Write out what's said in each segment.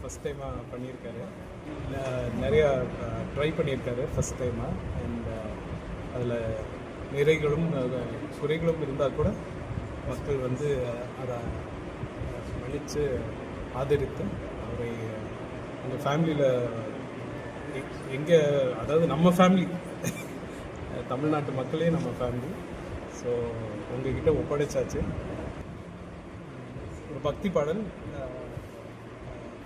First டைமாக பண்ணியிருக்காரு. நிறையா ட்ரை பண்ணியிருக்காரு ஃபஸ்ட் டைமாக அண்ட் அதில் நிறைகளும் குறைகளும் இருந்தால் கூட மக்கள் வந்து அதை மன்னித்து ஆதரித்து அவரை அந்த ஃபேமிலியில் எங்கே அதாவது நம்ம ஃபேமிலி தமிழ்நாட்டு மக்களே நம்ம ஃபேமிலி ஸோ உங்ககிட்ட ஒப்படைச்சாச்சு. ஒரு பக்தி பாடல்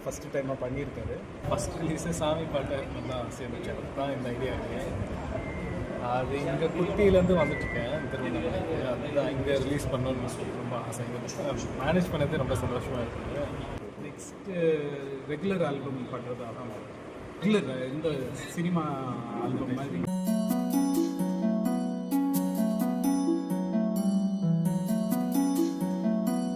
ஃபஸ்ட்டு டைமாக பண்ணியிருக்காரு. ஃபஸ்ட் ரிலீஸு சாமி பாட்டை தான் சேர்ந்துச்சேன் தான் இந்த ஐடியா அது இங்கே குட்டியிலேருந்து வந்துட்டுருக்கேன். திருவண்ணாமலைக்கு. அதுதான் இங்கே ரிலீஸ் பண்ணணும்னு சொல்லி ரொம்ப ஆசை. மேனேஜ் பண்ணது ரொம்ப சந்தோஷமாக இருக்குது நெக்ஸ்ட்டு ரெகுலர் ஆல்பம் பண்ணுறது தான் ரெகுலர் இந்த சினிமா ஆல்பம் மாதிரி.